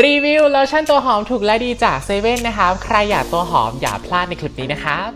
รีวิวโลชั่นตัวหอมถูกและดีจากเซเว่นนะครับ ใครอยากตัวหอมอย่าพลาดในคลิปนี้นะครับ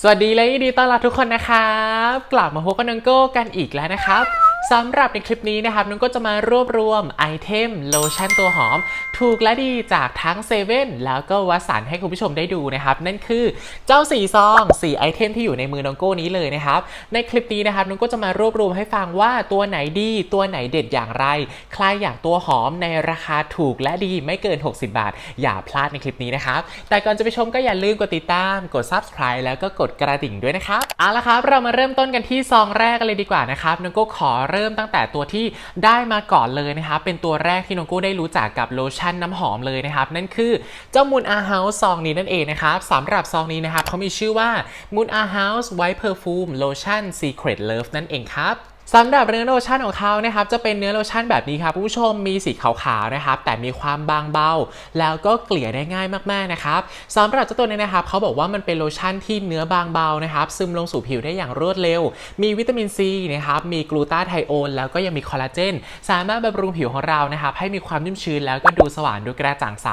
สวัสดีและยินดีต้อนรับทุกคนนะครับ กลับมาพบกับน้องโก้กันอีกแล้วนะครับ สำหรับในคลิปนี้นะครับน้งก้จะมารวบรวมไอเทมโลชั่นตัวหอม ถูกและดีจากทั้งเซเว่นแล้วก็วัสันให้คุณผู้ชมได้ดูนะครับ นั่นคือเจ้าสีซองสีไอเทมที่อยู่ในมือน้องโก้นี้เลยนะครับ ในคลิปนี้นะครับน้งก้จะมารวบรวมให้ฟังว่าตัวไหนดีตัวไหนเด็ดอย่างไร ใครอยากตัวหอมในราคาถูกและดีไม่เกิน 60 บาท อย่าพลาดในคลิปนี้นะครับ แต่ก่อนจะไปชมก็อย่าลืมกดติดตาม กด subscribe แล้วก็กดกระดิ่งด้วยนะครับเอาละครับ เรามาเริ่มต้นกันที่ซองแรกกันเลยดีกว่านะครับน้องโก้ขอเริ่มตั้งแต่ตัวที่ได้มาก่อนเลยนะครับเป็นตัวแรกที่น้องกู้ได้รู้จักกับโลชั่นน้ำหอมเลยนะครับนั่นคือเจ้ามูนอาเฮาส์ซองนี้นั่นเองนะครับสำหรับซองนี้นะครับเขามีชื่อว่ามูนอาเฮาส์ไวท์เพอร์ฟูมโลชั่นซีเครตเลิฟนั่นเองครับ สำหรับเนื้อโลชั่นของเขานะครับจะเป็นเนื้อโลชั่นแบบนี้ครับผู้ชมมีสีขาวๆนะครับแต่มีความบางเบา แล้วก็เกลี่ยได้ง่ายมากๆนะครับสำหรับเจ้าตัวนี้นะครับเขาบอกว่ามันเป็นโลชั่นที่เนื้อบางเบานะครับซึมลงสู่ผิวได้อย่างรวดเร็ว มีวิตามินซีนะครับมีกลูตาไทโอนแล้วก็ยังมีคอลลาเจนสามารถบำรุงผิวของเรานะครับให้มีความนุ่มชื้นแล้วก็ดูสว่างดูกระจ่างใส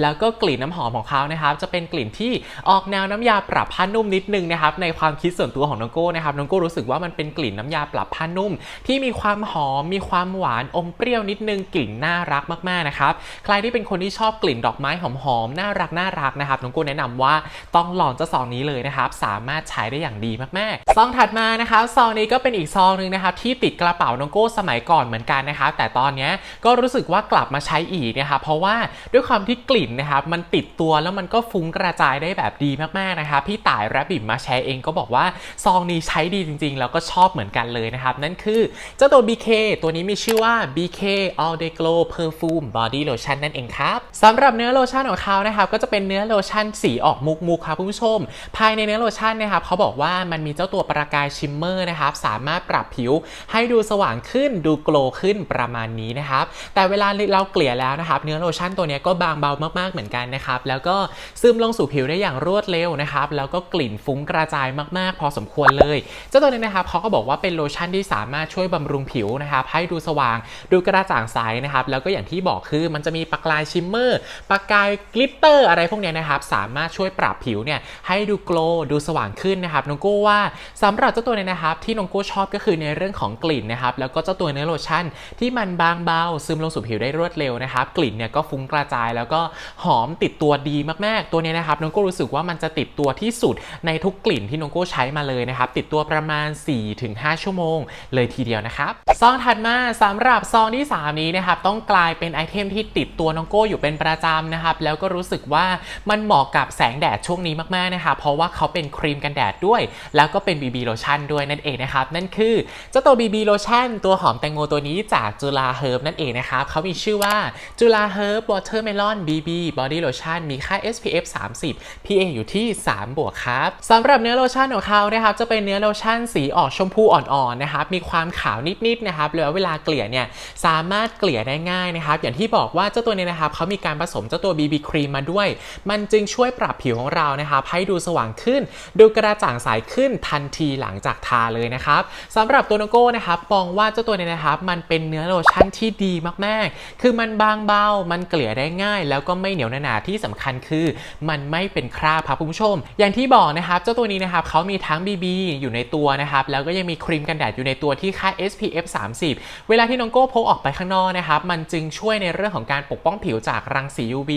แล้วก็กลิ่นน้ำหอมของเขานะครับจะเป็นกลิ่นที่ออกแนวน้ำยาปรับผ้านุ่มนิดนึงนะครับในความคิดส่วนตัวของน้องโก้นะครับน้องโก้รู้สึกว่ามันเป็นกลิ่นน้ำยาปรับผ้านุ่ม ที่มีความหอม มีความหวานอมเปรี้ยวนิดนึงกลิ่นน่ารักมากๆนะครับ ใครที่เป็นคนที่ชอบกลิ่นดอกไม้หอมๆน่ารักน่ารักนะครับน้องกูแนะนำว่าต้องลองเจ้าซองนี้เลยนะครับ สามารถใช้ได้อย่างดีมากๆ ซองถัดมานะครับซองนี้ก็เป็นอีกซองหนึ่งนะครับที่ติดกระเป๋าน้องโก้สมัยก่อนเหมือนกันนะครับแต่ตอนนี้ก็รู้สึกว่ากลับมาใช้อีกนะครับเพราะว่าด้วยความที่กลิ่นนะครับมันติดตัวแล้วมันก็ฟุ้งกระจายได้แบบดีมากๆนะครับพี่ต่ายแรบบิมมาแชร์เองก็บอกว่าซองนี้ใช้ดีจริง ๆ แล้วก็ชอบเหมือนกันเลยนะครับนั่นคือ เจ้าตัว BK ตัวนี้มีชื่อว่า BK All Day Glow Perfume Body Lotion นั่นเองครับสำหรับเนื้อโลชั่นของเขานะครับก็จะเป็นเนื้อโลชั่นสีออกมุกมุกครับคุณผู้ชม ภายในเนื้อโลชั่นนะครับเขาบอกว่ามันมีเจ้าตัวประกายชิมเมอร์นะครับสามารถปรับผิวให้ดูสว่างขึ้นดูโกลว์ขึ้นประมาณนี้นะครับแต่เวลาเราเกลี่ยแล้วนะครับเนื้อโลชั่นตัวนี้ก็บางเบามากๆเหมือนกันนะครับแล้วก็ซึมลงสู่ผิวได้อย่างรวดเร็วนะครับแล้วก็กลิ่นฟุ้งกระจายมากๆ พอสมควรเลย เจ้าตัวนี้นะครับเขาก็บอกว่าเป็นโลชั่นที่สามารถช่วยบำรุงผิวนะครับให้ดูสว่างดูกระจ่างใสนะครับแล้วก็อย่างที่บอกคือมันจะมีประกายชิมเมอร์ประกายกลิตเตอร์อะไรพวกนี้นะครับสามารถช่วยปรับผิวเนี่ยให้ดูโกลว์ดูสว่างขึ้นนะครับน้องโก้ว่าสำหรับเจ้าตัวเนี้นะครับที่น้องโก้ชอบก็คือในเรื่องของกลิ่นนะครับแล้วก็เจ้าตัวเนื้อโลชั่น ที่มันบางเบาซึมลงสู่ผิวได้รวดเร็วนะครับกลิ่นเนี่ยก็ฟุ้งกระจายแล้วก็หอมติดตัวดีมากๆ ตัวเนี้ยนะครับน้องโก้รู้สึกว่ามันจะติดตัวที่สุดในทุกกลิ่นที่น้องโก้ใช้มาเลยนะครับติดตัวประมาณ 4-5 ชั่วโมงเลยทีเดียวนะครับซองถัดมาสำหรับซองที่ 3 นี้นะครับต้องกลายเป็นไอเทมที่ติดตัวน้องโก้อยู่เป็นประจำนะครับแล้วก็รู้สึกว่ามันเหมาะกับแสงแดดช่วงนี้มากๆนะครับเพราะว่าเขาเป็นครีมกันแดดด้วย แล้วก็เป็น BB โลชั่นด้วยนั่นเองนะครับนั่นคือเจ้าตัว BB โลชั่นตัวหอมแตงโมตัวนี้จากจุฬาเฮิร์บนั่นเองนะครับเขามีชื่อว่าจุฬาเฮิร์บ Watermelon BB Body Lotion มีค่า SPF 30 PA อยู่ที่ 3 บวกครับสำหรับเนื้อโลชั่นของเขานะครับจะเป็นเนื้อโลชั่นสีออกชมพูอ่อนๆนะครับมีความขาวนิดๆนะครับแล้วเวลาเกลี่ยเนี่ยสามารถเกลี่ยได้ง่ายนะครับ อย่างที่บอกว่าเจ้าตัวนี้นะครับเขามีการผสมเจ้าตัว BB ครีมมาด้วย มันจึงช่วยปรับผิวของเรานะครับให้ดูสว่างขึ้น ดูกระจ่างใสขึ้นทันทีหลังจากทาเลยนะครับสำหรับตัวโนโก้นะครับมองว่าเจ้าตัวนี้นะครับมันเป็นเนื้อโลชั่นที่ดีมากๆ คือมันบางเบา มันเกลี่ยได้ง่าย แล้วก็ไม่เหนียวหนาที่สำคัญคือ มันไม่เป็นคราบครับคุณผู้ชม อย่างที่บอกนะครับเจ้าตัวนี้นะครับเขามีทั้ง BB อยู่ในตัวนะครับแล้วก็ยังมีครีมกันแดดอยู่ในตัวที่ค่า SPF 30 เวลาที่น้องโก้พกออกไปข้างนอกนะครับ มันจึงช่วยในเรื่องของการปกป้องผิวจากรังสี UV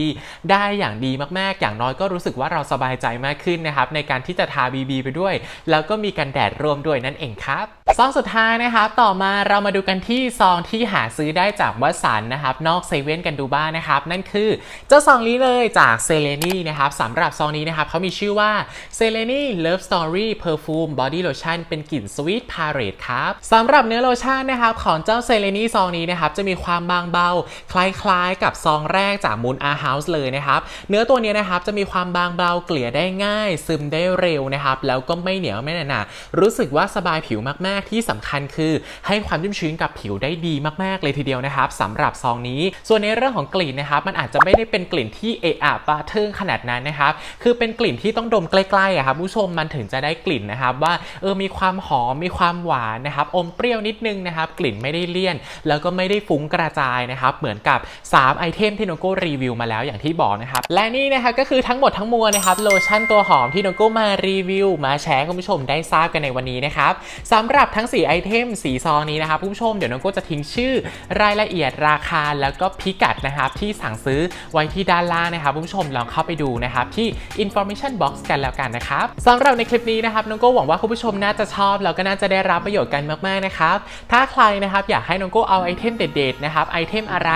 ได้อย่างดีมากๆ อย่างน้อยก็รู้สึกว่าเราสบายใจมากขึ้นนะครับ ในการที่จะทา BB ไปด้วย แล้วก็มีกันแดดรวมด้วยนั่นเองครับซองสุดท้ายนะครับต่อมาเรามาดูกันที่ซองที่หาซื้อได้จากวัสันนะครับ นอกเซเว่นกันดูบ้างนะครับ นั่นคือเจ้าซองนี้เลยจากเซเลนีนะครับสำหรับซองนี้นะครับเขามีชื่อว่าเซเลนี Love Story Perfume Body Lotion เป็นกลิ่น Sweet Parade ครับสำหรับเนื้อโลชั่นนะครับของเจ้าเซเลนีซองนี้นะครับจะมีความบางเบา คล้ายๆ กับซองแรกจาก Moon a House เลยนะครับเนื้อตัวนี้นะครับจะมีความบางเบาเกลี่ยได้ง่าย ซึมได้เร็วนะครับแล้วก็ไม่เหนียวไม่หนารู้สึกว่าสบายผิวมากๆ ที่สำคัญคือ ให้ความชุ่มชื้นกับผิวได้ดีมากๆเลยทีเดียวนะครับสำหรับซองนี้ ส่วนในเรื่องของกลิ่นนะครับมันอาจจะไม่ได้เป็นกลิ่นที่เอะอะปะเทิงขนาดนั้นนะครับคือเป็นกลิ่นที่ต้องดมใกล้ๆอะครับผู้ชมมันถึงจะได้กลิ่นนะครับว่าเออมีความหอมมีความหวานนะครับนะครับอมเปรี้ยวนิดนึงนะครับกลิ่นไม่ได้เลี่ยน แล้วก็ไม่ได้ฟุ้งกระจายนะครับเหมือนกับ 3 ไอเทมที่น้องโก้รีวิวมาแล้วอย่างที่บอกนะครับและนี่นะครับก็คือทั้งหมดทั้งมวลนะครับโลชั่นตัวหอมที่น้องโก้มารีวิว มาแชร์ให้คุณผู้ชมได้ทราบกันในวันนี้นะครับสำหรับทั้ง 4 ไอเทม4ซองนี้นะครับคุณผู้ชมเดี๋ยวน้องโก้จะทิ้งชื่อรายละเอียดราคาแล้วก็พิกัดนะครับที่สั่งซื้อไว้ที่ด้านล่างนะครับคุณผู้ชมลองเข้าไปดูนะครับที่ information box กันแล้วกันนะครับสำหรับในคลิปนี้นะครับน้องโก้หวังว่าคุณผู้ชมน่าจะชอบแล้วก็น่าจะได้รับประโยชน์กันมากๆนะครับ ถ้าใครนะครับอยากให้น้องโก้เอาไอเทมเด็ดๆนะครับไอเทมอะไร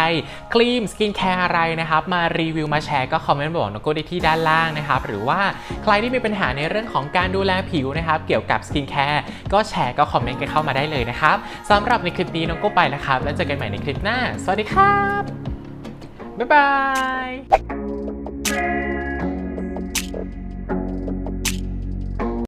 ครีมสกินแคร์อะไรนะครับมารีวิวมาแชร์ก็คอมเมนต์บอกน้องโก้ได้ที่ด้านล่างนะครับหรือว่าใครที่มีปัญหาในเรื่องของการดูแลผิวนะครับเกี่ยวกับสกินแคร์ก็แชร์ก็คอมเมนต์กันเข้ามาได้เลยนะครับสำหรับในคลิปนี้น้องโก้ไปแล้วครับแล้วเจอกันใหม่ในคลิปหน้า สวัสดีครับบ๊ายบาย